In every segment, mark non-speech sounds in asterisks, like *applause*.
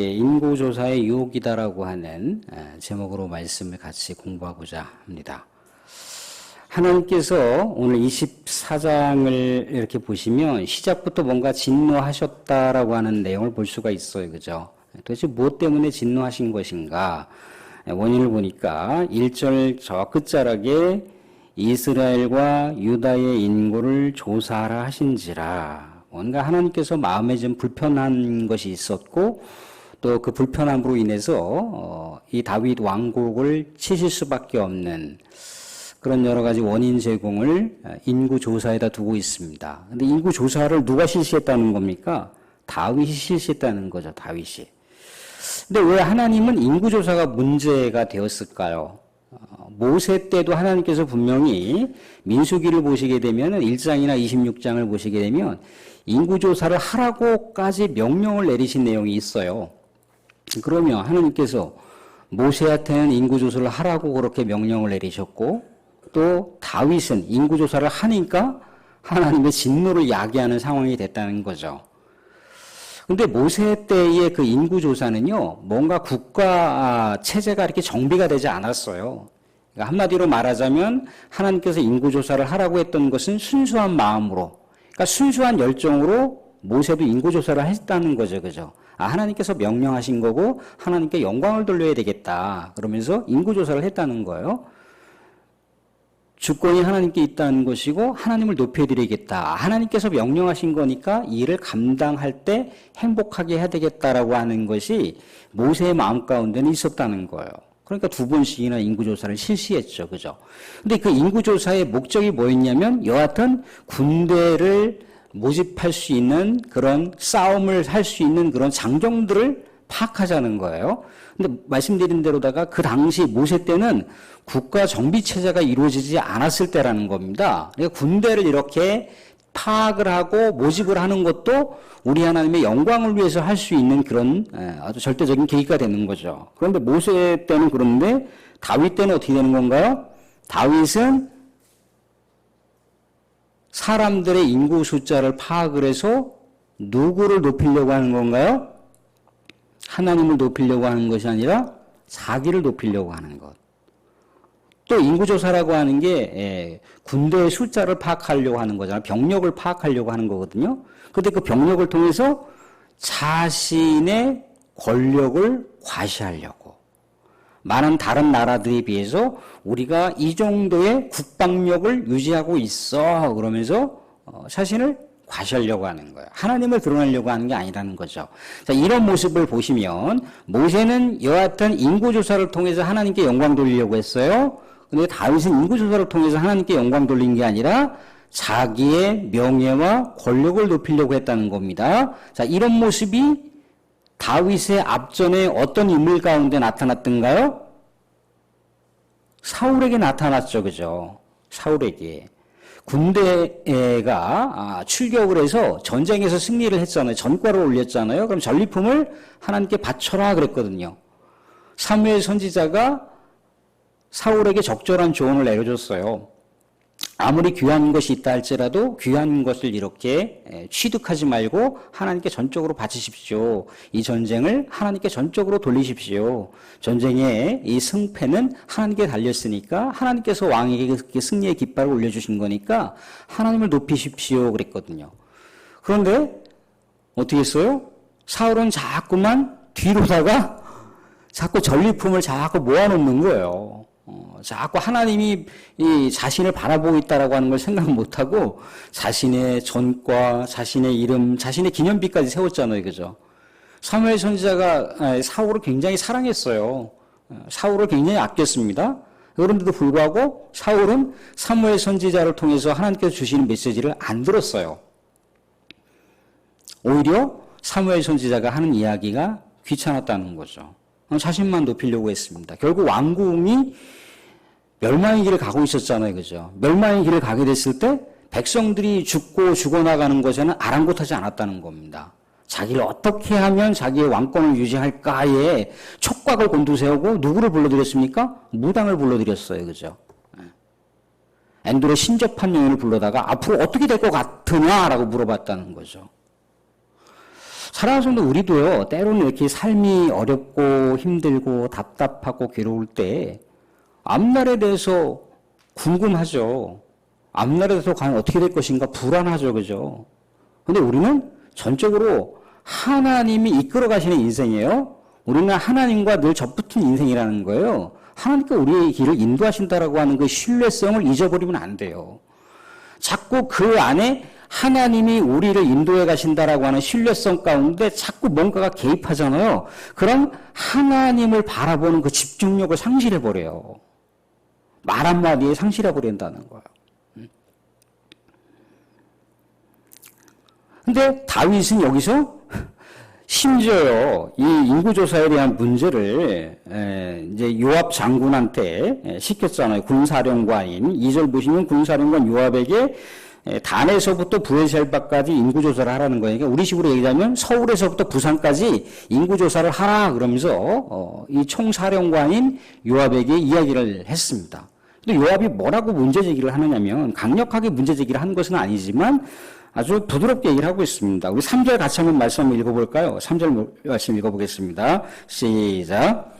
예, 인구조사의 유혹이다라고 하는 에, 제목으로 말씀을 같이 공부하고자 합니다. 하나님께서 오늘 24장을 이렇게 보시면 시작부터 뭔가 진노하셨다라고 하는 내용을 볼 수가 있어요. 그죠? 도대체 무엇 때문에 진노하신 것인가? 원인을 보니까 1절 저 끝자락에 이스라엘과 유다의 인구를 조사하라 하신지라. 뭔가 하나님께서 마음에 좀 불편한 것이 있었고 또 그 불편함으로 인해서 어, 이 다윗 왕국을 치실 수밖에 없는 그런 여러 가지 원인 제공을 인구 조사에다 두고 있습니다. 근데 인구 조사를 누가 실시했다는 겁니까? 다윗이 실시했다는 거죠, 다윗이. 근데 왜 하나님은 인구 조사가 문제가 되었을까요? 어, 모세 때도 하나님께서 분명히 민수기를 보시게 되면 1장이나 26장을 보시게 되면 인구 조사를 하라고까지 명령을 내리신 내용이 있어요. 그러면 하나님께서 모세한테는 인구 조사를 하라고 그렇게 명령을 내리셨고 또 다윗은 인구 조사를 하니까 하나님의 진노를 야기하는 상황이 됐다는 거죠. 근데 모세 때의 그 인구 조사는요, 뭔가 국가 체제가 이렇게 정비가 되지 않았어요. 그러니까 한마디로 말하자면 하나님께서 인구 조사를 하라고 했던 것은 순수한 마음으로, 그러니까 순수한 열정으로 모세도 인구 조사를 했다는 거죠, 그죠? 아, 하나님께서 명령하신 거고 하나님께 영광을 돌려야 되겠다. 그러면서 인구 조사를 했다는 거예요. 주권이 하나님께 있다는 것이고 하나님을 높여드리겠다. 하나님께서 명령하신 거니까 이 일을 감당할 때 행복하게 해야 되겠다라고 하는 것이 모세의 마음 가운데는 있었다는 거예요. 그러니까 두 번씩이나 인구조사를 실시했죠. 그죠? 근데 그 인구조사의 목적이 뭐였냐면 여하튼 군대를 모집할 수 있는 그런 싸움을 할 수 있는 그런 장정들을 파악하자는 거예요. 근데 말씀드린 대로다가 그 당시 모세 때는 국가 정비 체제가 이루어지지 않았을 때라는 겁니다. 그러니까 군대를 이렇게 파악을 하고 모집을 하는 것도 우리 하나님의 영광을 위해서 할 수 있는 그런 예, 아주 절대적인 계기가 되는 거죠. 그런데 모세 때는 그런데 다윗 때는 어떻게 되는 건가요? 다윗은 사람들의 인구 숫자를 파악을 해서 누구를 높이려고 하는 건가요? 하나님을 높이려고 하는 것이 아니라 자기를 높이려고 하는 것. 또 인구조사라고 하는 게 예, 군대의 숫자를 파악하려고 하는 거잖아요. 병력을 파악하려고 하는 거거든요. 근데 그 병력을 통해서 자신의 권력을 과시하려고. 많은 다른 나라들에 비해서 우리가 이 정도의 국방력을 유지하고 있어. 그러면서 어, 자신을 과시하려고 하는 거예요. 하나님을 드러내려고 하는 게 아니라는 거죠. 자, 이런 모습을 보시면 모세는 여하튼 인구조사를 통해서 하나님께 영광 돌리려고 했어요. 근데 다윗은 인구조사를 통해서 하나님께 영광 돌린 게 아니라 자기의 명예와 권력을 높이려고 했다는 겁니다. 자, 이런 모습이 다윗의 앞전에 어떤 인물 가운데 나타났던가요? 사울에게 나타났죠. 그죠? 사울에게. 군대가 아, 출격을 해서 전쟁에서 승리를 했잖아요. 전과를 올렸잖아요. 그럼 전리품을 하나님께 바쳐라 그랬거든요. 사무엘 선지자가 사울에게 적절한 조언을 내려줬어요. 아무리 귀한 것이 있다 할지라도 귀한 것을 이렇게 취득하지 말고 하나님께 전적으로 바치십시오. 이 전쟁을 하나님께 전적으로 돌리십시오. 전쟁의 이 승패는 하나님께 달렸으니까 하나님께서 왕에게 승리의 깃발을 올려주신 거니까 하나님을 높이십시오. 그랬거든요. 그런데 어떻게 했어요? 사울은 자꾸만 뒤로다가 자꾸 전리품을 자꾸 모아놓는 거예요. 어, 자꾸 하나님이 이 자신을 바라보고 있다라고 하는 걸 생각 못하고 자신의 전과, 자신의 이름, 자신의 기념비까지 세웠잖아요. 그죠? 사무엘 선지자가 사울을 굉장히 사랑했어요. 어, 사울을 굉장히 아꼈습니다. 그런데도 불구하고 사울은 사무엘 선지자를 통해서 하나님께서 주시는 메시지를 안 들었어요. 오히려 사무엘 선지자가 하는 이야기가 귀찮았다는 거죠. 어, 자신만 높이려고 했습니다. 결국 왕궁이 멸망의 길을 가고 있었잖아요. 그죠? 멸망의 길을 가게 됐을 때 백성들이 죽고 죽어나가는 것에는 아랑곳하지 않았다는 겁니다. 자기를 어떻게 하면 자기의 왕권을 유지할까에 촉각을 곤두세우고 누구를 불러들였습니까? 무당을 불러들였어요. 그죠? 엔돌의 신접한 영혼을 불러다가 앞으로 어떻게 될 것 같으냐라고 물어봤다는 거죠. 성도 우리도요, 때로는 이렇게 삶이 어렵고 힘들고 답답하고 괴로울 때, 앞날에 대해서 궁금하죠. 앞날에 대해서 과연 어떻게 될 것인가 불안하죠. 그죠? 근데 우리는 전적으로 하나님이 이끌어 가시는 인생이에요. 우리는 하나님과 늘 접붙은 인생이라는 거예요. 하나님께 우리의 길을 인도하신다라고 하는 그 신뢰성을 잊어버리면 안 돼요. 자꾸 그 안에 하나님이 우리를 인도해 가신다라고 하는 신뢰성 가운데 자꾸 뭔가가 개입하잖아요. 그럼 하나님을 바라보는 그 집중력을 상실해 버려요. 말 한마디에 상실해 버린다는 거예요. 근데 다윗은 여기서 *laughs* 심지어요, 이 인구조사에 대한 문제를, 에, 이제 요압 장군한테 에, 시켰잖아요. 군사령관인. 2절 보시면 군사령관 요압에게 에, 단에서부터 부에셀바까지 인구조사를 하라는 거예요. 그러니까 우리 식으로 얘기하면 서울에서부터 부산까지 인구조사를 하라 그러면서, 어, 이 총사령관인 요압에게 이야기를 했습니다. 근데 요압이 뭐라고 문제 제기를 하느냐면 강력하게 문제 제기를 한 것은 아니지만 아주 부드럽게 얘기를 하고 있습니다. 우리 3절 같이 한번 말씀 읽어볼까요? 3절 말씀 읽어보겠습니다. 시작.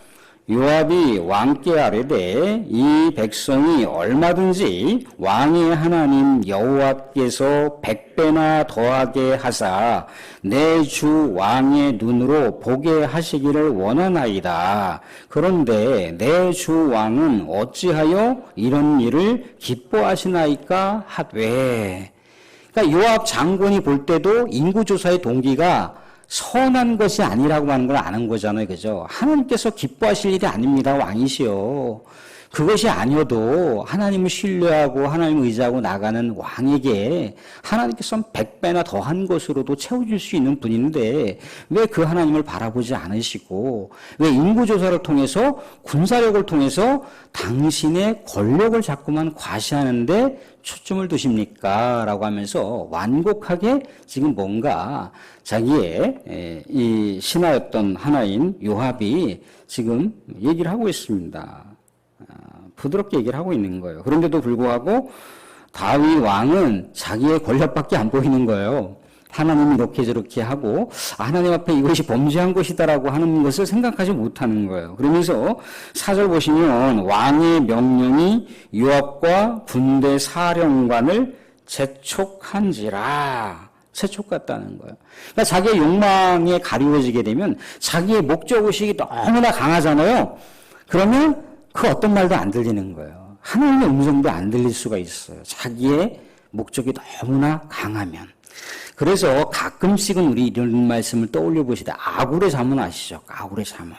요압이 왕께 아뢰되 이 백성이 얼마든지 왕의 하나님 여호와께서 백배나 더하게 하사 내 주 왕의 눈으로 보게 하시기를 원하나이다. 그런데 내 주 왕은 어찌하여 이런 일을 기뻐하시나이까 하되 그러니까 요압 장군이 볼 때도 인구 조사의 동기가 선한 것이 아니라고 하는 걸 아는 거잖아요. 그죠? 하나님께서 기뻐하실 일이 아닙니다. 왕이시요. 그것이 아니어도 하나님을 신뢰하고 하나님을 의지하고 나가는 왕에게 하나님께서는 백배나 더한 것으로도 채워줄 수 있는 분인데 왜 그 하나님을 바라보지 않으시고 왜 인구조사를 통해서 군사력을 통해서 당신의 권력을 자꾸만 과시하는데 초점을 두십니까? 라고 하면서 완곡하게 지금 뭔가 자기의 이 신하였던 하나인 요합이 지금 얘기를 하고 있습니다. 부드럽게 얘기를 하고 있는 거예요. 그런데도 불구하고 다윗 왕은 자기의 권력밖에 안 보이는 거예요. 하나님이 이렇게 저렇게 하고 아, 하나님 앞에 이것이 범죄한 것이다라고 하는 것을 생각하지 못하는 거예요. 그러면서 사절 보시면 왕의 명령이 요압과 군대 사령관을 재촉한지라 재촉같다는 거예요. 그러니까 자기의 욕망에 가리워지게 되면 자기의 목적 의식이 너무나 강하잖아요. 그러면 그 어떤 말도 안 들리는 거예요. 하나님의 음성도 안 들릴 수가 있어요. 자기의 목적이 너무나 강하면. 그래서 가끔씩은 우리 이런 말씀을 떠올려 보시다. 아굴의 잠은 아시죠? 아굴의 잠은.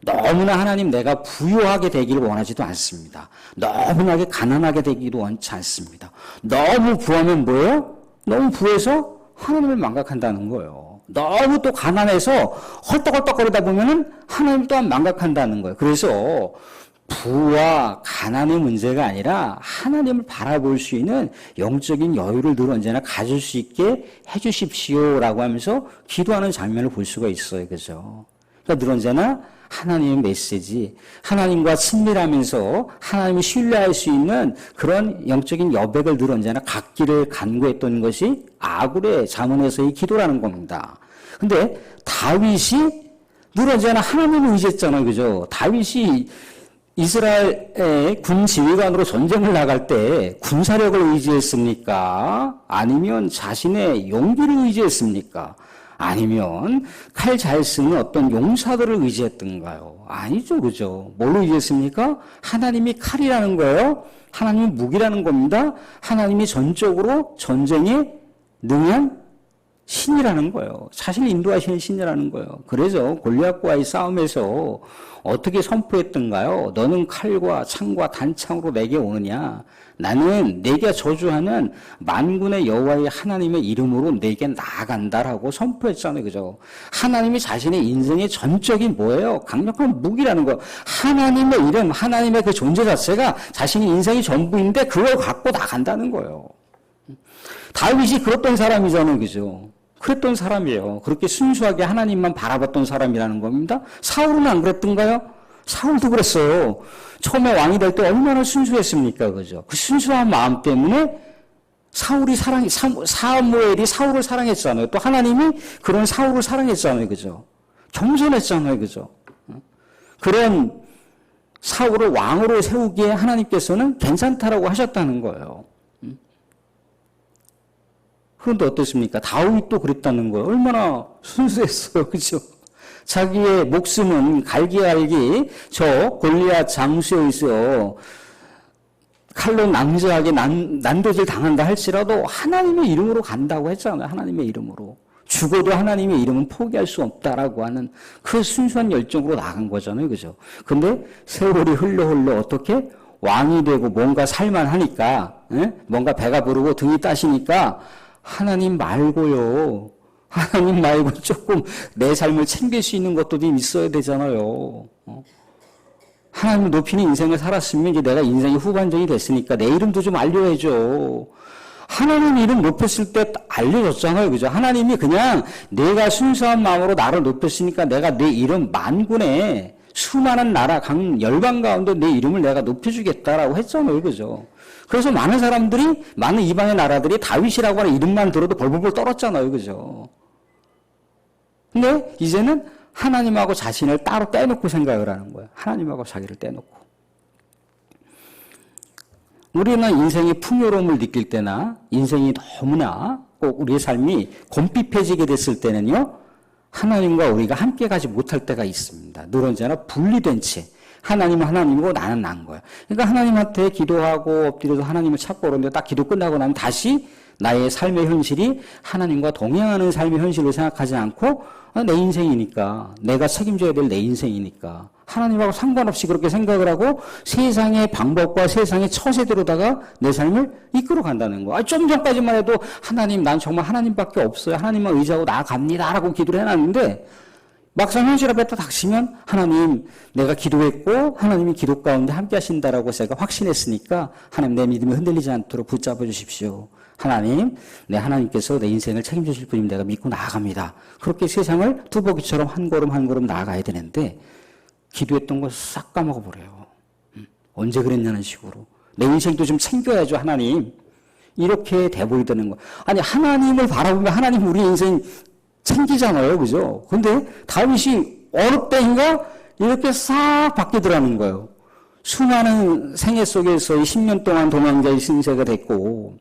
너무나 하나님 내가 부유하게 되기를 원하지도 않습니다. 너무나게 가난하게 되기도 원치 않습니다. 너무 부하면 뭐예요? 너무 부해서 하나님을 망각한다는 거예요. 너무 또 가난해서 헐떡헐떡거리다 보면은 하나님 또한 망각한다는 거예요. 그래서 부와 가난의 문제가 아니라 하나님을 바라볼 수 있는 영적인 여유를 늘 언제나 가질 수 있게 해주십시오라고 하면서 기도하는 장면을 볼 수가 있어요. 그죠? 그러니까 늘 언제나 하나님의 메시지, 하나님과 친밀하면서 하나님을 신뢰할 수 있는 그런 영적인 여백을 늘 언제나 갖기를 간구했던 것이 아굴의 자문에서의 기도라는 겁니다. 근데 다윗이 늘 언제나 하나님을 의지했잖아요. 그죠? 다윗이 이스라엘의 군 지휘관으로 전쟁을 나갈 때 군사력을 의지했습니까? 아니면 자신의 용기를 의지했습니까? 아니면 칼 잘 쓰는 어떤 용사들을 의지했던가요? 아니죠, 그죠? 뭘 의지했습니까? 하나님이 칼이라는 거예요. 하나님이 무기라는 겁니다. 하나님이 전적으로 전쟁에 능한 신이라는 거예요. 자신을 인도하시는 신이라는 거예요. 그래서 골리앗과의 싸움에서 어떻게 선포했던가요? 너는 칼과 창과 단창으로 내게 오느냐? 나는 내게 저주하는 만군의 여호와의 하나님의 이름으로 내게 나아간다라고 선포했잖아요. 그죠? 하나님이 자신의 인생의 전적인 뭐예요? 강력한 무기라는 거. 하나님의 이름, 하나님의 그 존재 자체가 자신의 인생의 전부인데 그걸 갖고 나간다는 거예요. 다윗이 그랬던 사람이잖아요. 그죠? 그랬던 사람이에요. 그렇게 순수하게 하나님만 바라봤던 사람이라는 겁니다. 사울은 안 그랬던가요? 사울도 그랬어요. 처음에 왕이 될 때 얼마나 순수했습니까? 그죠? 그 순수한 마음 때문에 사울이 사랑, 사, 사무엘이 사울을 사랑했잖아요. 또 하나님이 그런 사울을 사랑했잖아요. 그죠? 겸손했잖아요. 그죠? 그런 사울을 왕으로 세우기에 하나님께서는 괜찮다라고 하셨다는 거예요. 그런데 어떻습니까? 다윗도 그랬다는 거예요. 얼마나 순수했어요. *laughs* 그죠? 자기의 목숨은 갈기갈기 저 골리앗 장수에 있어 칼로 낭자하게 난, 난도질 당한다 할지라도 하나님의 이름으로 간다고 했잖아요. 하나님의 이름으로. 죽어도 하나님의 이름은 포기할 수 없다라고 하는 그 순수한 열정으로 나간 거잖아요. 그죠? 근데 세월이 흘러 흘러 어떻게 왕이 되고 뭔가 살만하니까, 에? 뭔가 배가 부르고 등이 따시니까 하나님 말고요. 하나님 말고 조금 내 삶을 챙길 수 있는 것도 좀 있어야 되잖아요. 어? 하나님을 높이는 인생을 살았으면 이제 내가 인생이 후반전이 됐으니까 내 이름도 좀 알려야죠. 하나님 이름 높였을 때 알려줬잖아요. 그죠? 하나님이 그냥 내가 순수한 마음으로 나를 높였으니까 내가 내 이름 만군에 수많은 나라, 강, 열방 가운데 내 이름을 내가 높여주겠다라고 했잖아요. 그죠? 그래서 많은 사람들이, 많은 이방의 나라들이 다윗이라고 하는 이름만 들어도 벌벌벌 떨었잖아요. 그죠? 근데 이제는 하나님하고 자신을 따로 떼놓고 생각을 하는 거예요. 하나님하고 자기를 떼놓고. 우리는 인생의 풍요로움을 느낄 때나 인생이 너무나 꼭 우리의 삶이 곰핍해지게 됐을 때는요, 하나님과 우리가 함께 가지 못할 때가 있습니다. 늘 언제나 분리된 채. 하나님은 하나님이고 나는 난 거야. 그러니까 하나님한테 기도하고 엎드려서 하나님을 찾고 그러는데 딱 기도 끝나고 나면 다시 나의 삶의 현실이 하나님과 동행하는 삶의 현실을 생각하지 않고 아, 내 인생이니까 내가 책임져야 될 내 인생이니까 하나님하고 상관없이 그렇게 생각을 하고 세상의 방법과 세상의 처세대로다가 내 삶을 이끌어 간다는 거. 아, 좀 전까지만 해도 하나님 난 정말 하나님밖에 없어요. 하나님만 의지하고 나아갑니다라고 기도를 해놨는데 막상 현실 앞에 딱 닥치면 하나님 내가 기도했고 하나님이 기도 가운데 함께 하신다라고 제가 확신했으니까 하나님 내 믿음이 흔들리지 않도록 붙잡아 주십시오. 하나님, 내 하나님께서 내 인생을 책임지실 분임 내가 믿고 나아갑니다. 그렇게 세상을 두벅이처럼 한 걸음 한 걸음 나아가야 되는데 기도했던 거싹 까먹어 버려요. 음, 언제 그랬냐는 식으로 내 인생도 좀 챙겨야죠 하나님. 이렇게 돼버리다는 거. 아니 하나님을 바라보면 하나님 우리 인생 챙기잖아요, 그죠? 근데 다윗이 어느 때인가 이렇게 싹 바뀌더라는 거예요. 수많은 생애 속에서 10년 동안 도망자의 신세가 됐고,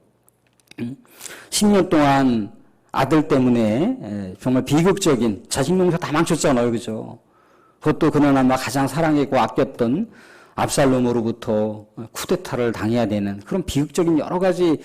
10년 동안 아들 때문에 정말 비극적인 자식 농사 다 망쳤잖아요. 그죠? 그것도 그나마 가장 사랑했고 아꼈던 압살롬으로부터 쿠데타를 당해야 되는 그런 비극적인 여러 가지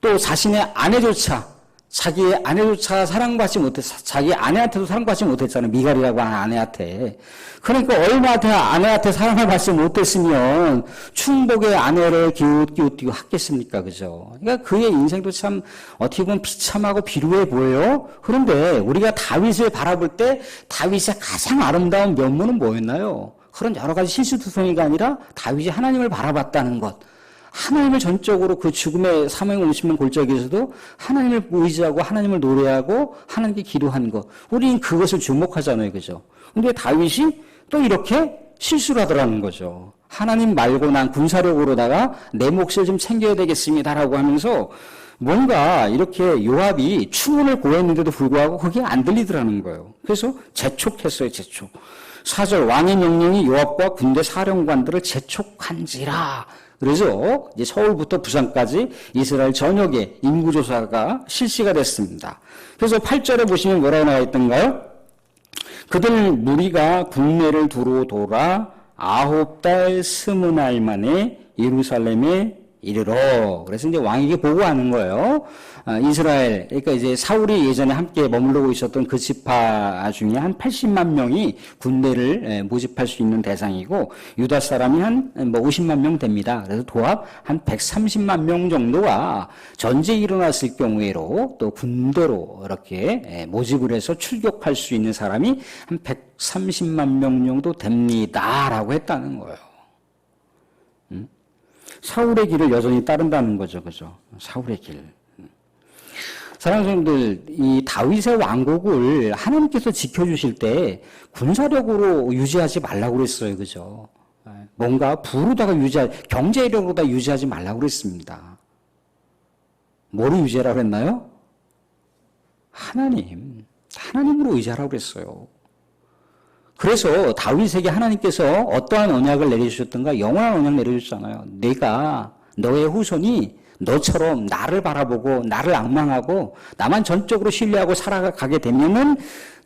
또 자신의 아내조차 자기 아내조차 사랑받지 못했, 자기 아내한테도 사랑받지 못했잖아요. 미갈이라고 하는 아내한테. 그러니까 얼마한테 아내한테 사랑을 받지 못했으면 충복의 아내를 기웃기웃기웃 하겠습니까? 그죠? 그러니까 그의 인생도 참 어떻게 보면 비참하고 비루해 보여요. 그런데 우리가 다윗을 바라볼 때 다윗의 가장 아름다운 면모는 뭐였나요? 그런 여러 가지 실수투성이가 아니라 다윗이 하나님을 바라봤다는 것. 하나님을 전적으로 그 죽음의 사망 50년 골짜기에서도 하나님을 의지하고 하나님을 노래하고 하나님께 기도한 것. 우리는 그것을 주목하잖아요. 그죠? 근데 다윗이 또 이렇게 실수를 하더라는 거죠. 하나님 말고 난 군사력으로다가 내 몫을 좀 챙겨야 되겠습니다라고 하면서 뭔가 이렇게 요압이 추문을 고했는데도 불구하고 그게 안 들리더라는 거예요. 그래서 재촉했어요, 재촉. 사절 왕의 명령이 요압과 군대 사령관들을 재촉한지라 그래서 이제 서울부터 부산까지 이스라엘 전역에 인구조사가 실시가 됐습니다. 그래서 8절에 보시면 뭐라고 나와 있던가요? 그들 무리가 국내를 두루 돌아 아홉 달 스무 날 만에 예루살렘에 이르러 그래서 이제 왕에게 보고하는 거예요. 아, 이스라엘 그러니까 이제 사울이 예전에 함께 머물러고 있었던 그 지파 중에 한 80만 명이 군대를 모집할 수 있는 대상이고 유다 사람이 한 뭐 50만 명 됩니다. 그래서 도합 한 130만 명 정도가 전쟁이 일어났을 경우에로 또 군대로 이렇게 모집을 해서 출격할 수 있는 사람이 한 130만 명 정도 됩니다라고 했다는 거예요. 사울의 길을 여전히 따른다는 거죠. 그죠? 사울의 길. 사랑하는 성도들, 이 다윗의 왕국을 하나님께서 지켜주실 때 군사력으로 유지하지 말라고 그랬어요. 그죠? 뭔가 부로다가 유지하, 경제력으로다 유지하지 말라고 그랬습니다. 뭐로 유지하라고 했나요? 하나님. 하나님으로 의지하라고 그랬어요. 그래서 다윗에게 하나님께서 어떠한 언약을 내려주셨던가 영원한 언약 내려주셨잖아요. 내가 너의 후손이 너처럼 나를 바라보고 나를 악망하고 나만 전적으로 신뢰하고 살아가게 되면은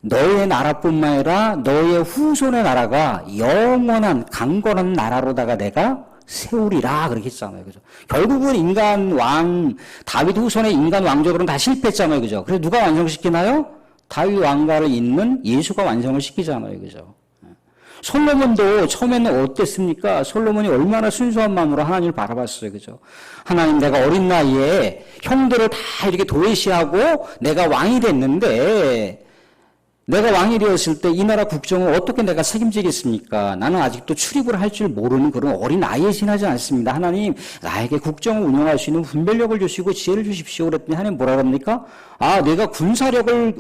너의 나라뿐만 아니라 너의 후손의 나라가 영원한 강건한 나라로다가 내가 세우리라 그렇게 했잖아요. 그죠? 결국은 인간 왕 다윗 후손의 인간 왕족으로는 다 실패했잖아요. 그죠? 그래서 누가 완성시키나요? 다윗 왕가를 잇는 예수가 완성을 시키잖아요. 그죠? 솔로몬도 처음에는 어땠습니까? 솔로몬이 얼마나 순수한 마음으로 하나님을 바라봤어요. 그죠? 하나님 내가 어린 나이에 형들을 다 이렇게 도외시하고 내가 왕이 됐는데 내가 왕이 되었을 때 이 나라 국정을 어떻게 내가 책임지겠습니까? 나는 아직도 출입을 할 줄 모르는 그런 어린 아이에 지나지 않습니다. 하나님, 나에게 국정을 운영할 수 있는 분별력을 주시고 지혜를 주십시오. 그랬더니 하나님 뭐라 그럽니까? 아, 내가 군사력을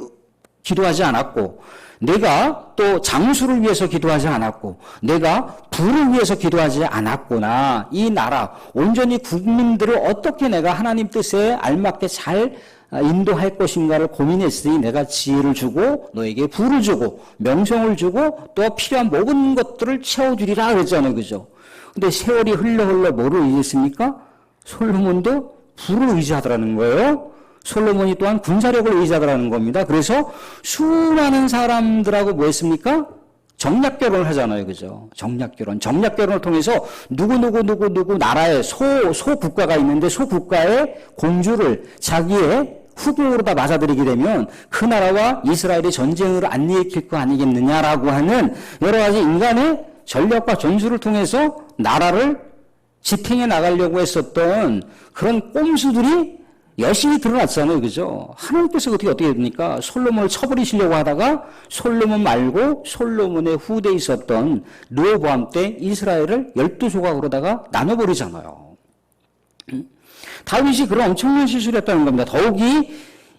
기도하지 않았고, 내가 또 장수를 위해서 기도하지 않았고, 내가 부를 위해서 기도하지 않았구나. 이 나라, 온전히 국민들을 어떻게 내가 하나님 뜻에 알맞게 잘 인도할 것인가를 고민했으니 내가 지혜를 주고 너에게 부를 주고 명성을 주고 또 필요한 모든 것들을 채워주리라 그랬잖아요. 그죠? 근데 세월이 흘러 흘러 뭐를 의지했습니까? 솔로몬도 부를 의지하더라는 거예요. 솔로몬이 또한 군사력을 의지하더라는 겁니다. 그래서 수많은 사람들하고 뭐 했습니까? 정략 결혼을 하잖아요. 그죠? 정략 결혼. 정략 결혼을 통해서 누구누구 누구 누구 나라에 소, 소 국가가 있는데 소 국가의 공주를 자기의 후궁으로 다 맞아들이게 되면 그 나라와 이스라엘이 전쟁을 안 일으킬 거 아니겠느냐라고 하는 여러 가지 인간의 전략과 전술을 통해서 나라를 지탱해 나가려고 했었던 그런 꼼수들이 열심히 드러났잖아요. 그죠? 하나님께서 어떻게, 어떻게 됩니까? 솔로몬을 쳐버리시려고 하다가 솔로몬 말고 솔로몬의 후대에 있었던 르호보암 때 이스라엘을 열두 조각으로다가 나눠버리잖아요. 다윗이 그런 엄청난 실수를 했다는 겁니다. 더욱이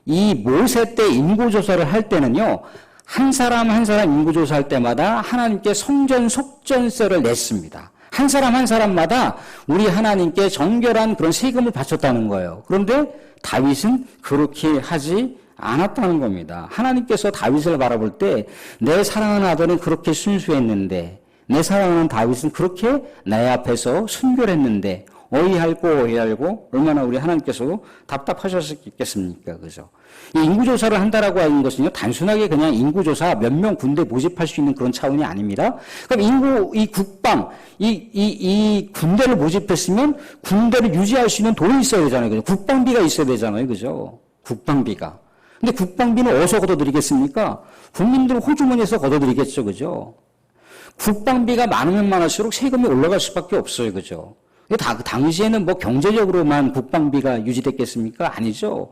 이 모세 때 인구조사를 할 때는요, 한 사람 한 사람 인구조사할 때마다 하나님께 성전 속전세를 냈습니다. 한 사람 한 사람마다 우리 하나님께 정결한 그런 세금을 바쳤다는 거예요. 그런데 다윗은 그렇게 하지 않았다는 겁니다. 하나님께서 다윗을 바라볼 때 내 사랑하는 아들은 그렇게 순수했는데 내 사랑하는 다윗은 그렇게 내 앞에서 순결했는데 어이할고 어이할고 얼마나 우리 하나님께서 답답하셨겠습니까? 그죠? 이 인구조사를 한다라고 하는 것은요, 단순하게 그냥 인구조사 몇 명 군대 모집할 수 있는 그런 차원이 아닙니다. 그럼 인구, 이 국방, 이, 이, 이 군대를 모집했으면 군대를 유지할 수 있는 돈이 있어야 되잖아요. 그죠? 국방비가 있어야 되잖아요. 그죠? 국방비가. 근데 국방비는 어디서 걷어들이겠습니까? 국민들 호주머니에서 걷어들이겠죠. 그죠? 국방비가 많으면 많을수록 세금이 올라갈 수밖에 없어요. 그죠? 다, 당시에는 뭐 경제적으로만 국방비가 유지됐겠습니까? 아니죠.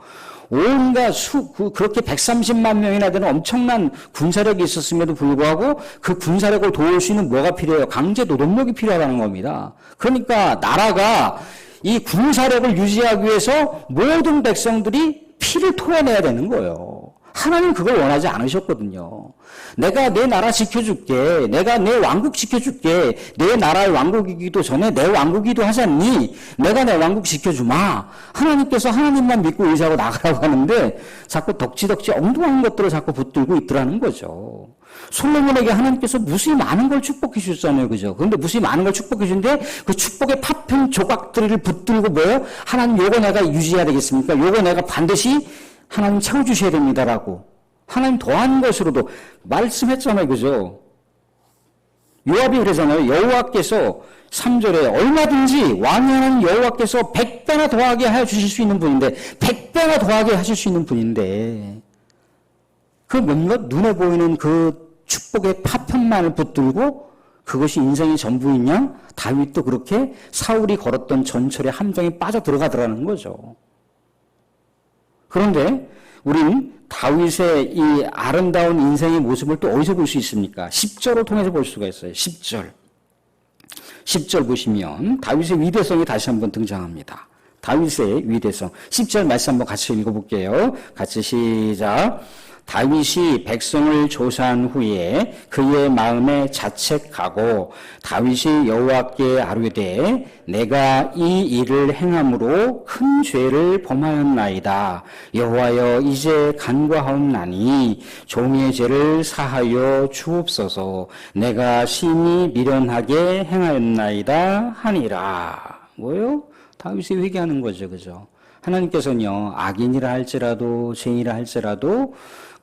온갖 수, 그, 그렇게 130만 명이나 되는 엄청난 군사력이 있었음에도 불구하고 그 군사력을 도울 수 있는 뭐가 필요해요? 강제 노동력이 필요하다는 겁니다. 그러니까 나라가 이 군사력을 유지하기 위해서 모든 백성들이 피를 토해내야 되는 거예요. 하나님 그걸 원하지 않으셨거든요. 내가 내 나라 지켜줄게. 내가 내 왕국 지켜줄게. 내 나라의 왕국이기도 전에 내 왕국이기도 하지 않니? 내가 내 왕국 지켜주마. 하나님께서 하나님만 믿고 의지하고 나가라고 하는데 자꾸 덕지덕지 엉뚱한 것들을 자꾸 붙들고 있더라는 거죠. 솔로몬에게 하나님께서 무수히 많은 걸 축복해 주셨잖아요. 그죠? 그런데 무수히 많은 걸 축복해 주는데 그 축복의 파편 조각들을 붙들고 뭐예요? 하나님 요거 내가 유지해야 되겠습니까? 요거 내가 반드시 하나님 채워주셔야 됩니다라고. 하나님 더한 것으로도 말씀했잖아요. 그죠? 요압이 그러잖아요. 여호와께서 3절에 얼마든지 왕이 하는 여호와께서 100배나 더하게 하여 주실 수 있는 분인데 100배나 더하게 하실 수 있는 분인데 그 뭔가 눈에 보이는 그 축복의 파편만을 붙들고 그것이 인생의 전부인 양 다윗도 그렇게 사울이 걸었던 전철의 함정에 빠져 들어가더라는 거죠. 그런데 우린 다윗의 이 아름다운 인생의 모습을 또 어디서 볼 수 있습니까? 10절을 통해서 볼 수가 있어요. 10절. 10절 보시면 다윗의 위대성이 다시 한번 등장합니다. 다윗의 위대성. 10절 말씀 한번 같이 읽어볼게요. 같이 시작. 다윗이 백성을 조사한 후에 그의 마음에 자책하고 다윗이 여호와께 아뢰되 내가 이 일을 행함으로 큰 죄를 범하였나이다 여호와여 이제 간과하옵나니 종의 죄를 사하여 주옵소서 내가 심히 미련하게 행하였나이다 하니라 뭐요? 다윗이 회개하는 거죠 그죠? 하나님께서는요, 악인이라 할지라도, 죄인이라 할지라도,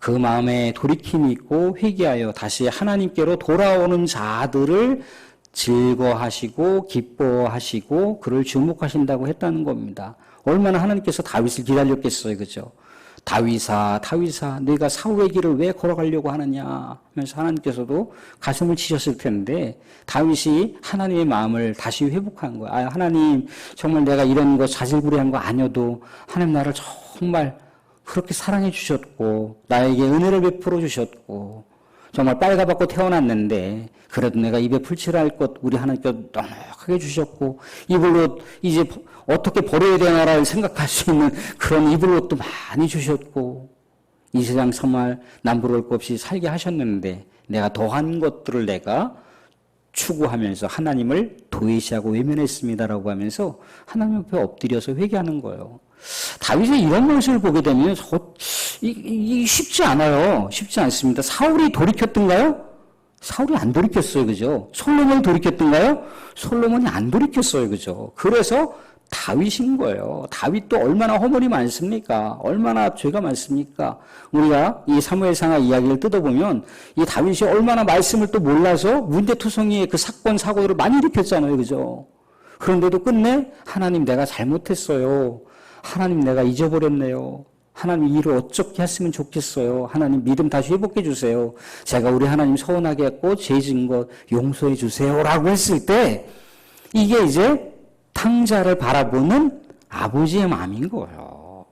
그 마음에 돌이킴이 있고 회개하여 다시 하나님께로 돌아오는 자들을 즐거하시고 기뻐하시고 그를 주목하신다고 했다는 겁니다. 얼마나 하나님께서 다윗을 기다렸겠어요. 그죠? 다윗아, 다윗아, 네가 사울의 길을 왜 걸어가려고 하느냐 하면서 하나님께서도 가슴을 치셨을 텐데 다윗이 하나님의 마음을 다시 회복한 거야. 아, 하나님 정말 내가 이런 거 자질구레한 거 아니어도 하나님 나를 정말 그렇게 사랑해 주셨고 나에게 은혜를 베풀어 주셨고 정말 빨가벗고 태어났는데 그래도 내가 입에 풀칠할 것 우리 하나님께 넉넉하게 주셨고 옷 이제 어떻게 버려야 되나를 생각할 수 있는 그런 입을 옷도 많이 주셨고 이 세상 정말 남부를 것 없이 살게 하셨는데 내가 더한 것들을 내가 추구하면서 하나님을 도외시하고 외면했습니다라고 하면서 하나님 앞에 엎드려서 회개하는 거예요. 다윗의 이런 모습을 보게 되면 이 쉽지 않아요. 쉽지 않습니다. 사울이 돌이켰던가요? 사울이 안 돌이켰어요. 그죠? 솔로몬이 돌이켰던가요? 솔로몬이 안 돌이켰어요. 그죠? 그래서 다윗인 거예요. 다윗도 얼마나 허물이 많습니까? 얼마나 죄가 많습니까? 우리가 이 사무엘상하 이야기를 뜯어보면 이 다윗이 얼마나 말씀을 또 몰라서 문제투성이의 그 사건 사고를 많이 일으켰잖아요. 그죠? 그런데도 끝내 하나님 내가 잘못했어요. 하나님 내가 잊어버렸네요. 하나님 이 일을 어떻게 했으면 좋겠어요. 하나님 믿음 다시 회복해 주세요. 제가 우리 하나님 서운하게 했고 죄 지은 것 용서해 주세요라고 했을 때 이게 이제 탕자를 바라보는 아버지의 마음인 거예요.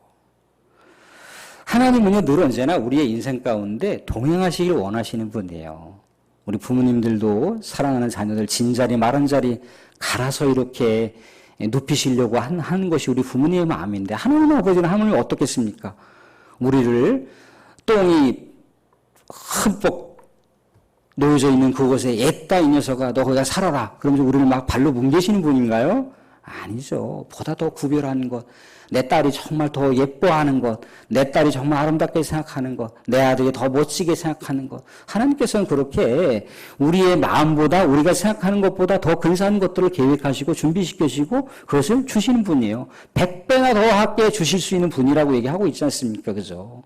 하나님은요, 늘 언제나 우리의 인생 가운데 동행하시길 원하시는 분이에요. 우리 부모님들도 사랑하는 자녀들 진자리, 마른 자리 갈아서 이렇게 눕히시려고 한, 하는 것이 우리 부모님의 마음인데, 하나님 아버지는 하나님 어떻겠습니까? 우리를 똥이 흠뻑 놓여져 있는 그곳에 옛다 이 녀석아 너 거기다 살아라 그러면서 우리를 막 발로 뭉개시는 분인가요? 아니죠. 보다 더 구별하는 것. 내 딸이 정말 더 예뻐하는 것. 내 딸이 정말 아름답게 생각하는 것. 내 아들이 더 멋지게 생각하는 것. 하나님께서는 그렇게 우리의 마음보다 우리가 생각하는 것보다 더 근사한 것들을 계획하시고 준비시키시고 그것을 주시는 분이에요. 백배나 더 하게 주실 수 있는 분이라고 얘기하고 있지 않습니까? 그죠?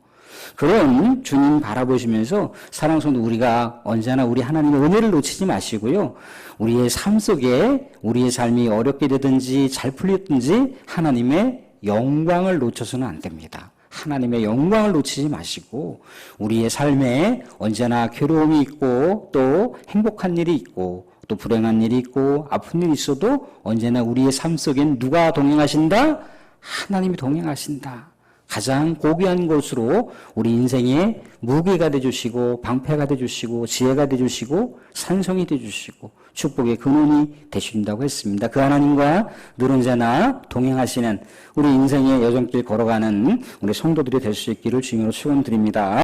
그런 주님 바라보시면서 사랑 성도 우리가 언제나 우리 하나님의 은혜를 놓치지 마시고요. 우리의 삶 속에 우리의 삶이 어렵게 되든지 잘 풀리든지 하나님의 영광을 놓쳐서는 안 됩니다. 하나님의 영광을 놓치지 마시고 우리의 삶에 언제나 괴로움이 있고 또 행복한 일이 있고 또 불행한 일이 있고 아픈 일이 있어도 언제나 우리의 삶 속엔 누가 동행하신다? 하나님이 동행하신다. 가장 고귀한 것으로 우리 인생의 무게가 되주시고 방패가 되주시고 지혜가 되주시고 산성이 되주시고 축복의 근원이 되신다고 했습니다. 그 하나님과 늘 언제나 동행하시는 우리 인생의 여정길 걸어가는 우리 성도들이 될 수 있기를 주님으로 축원드립니다.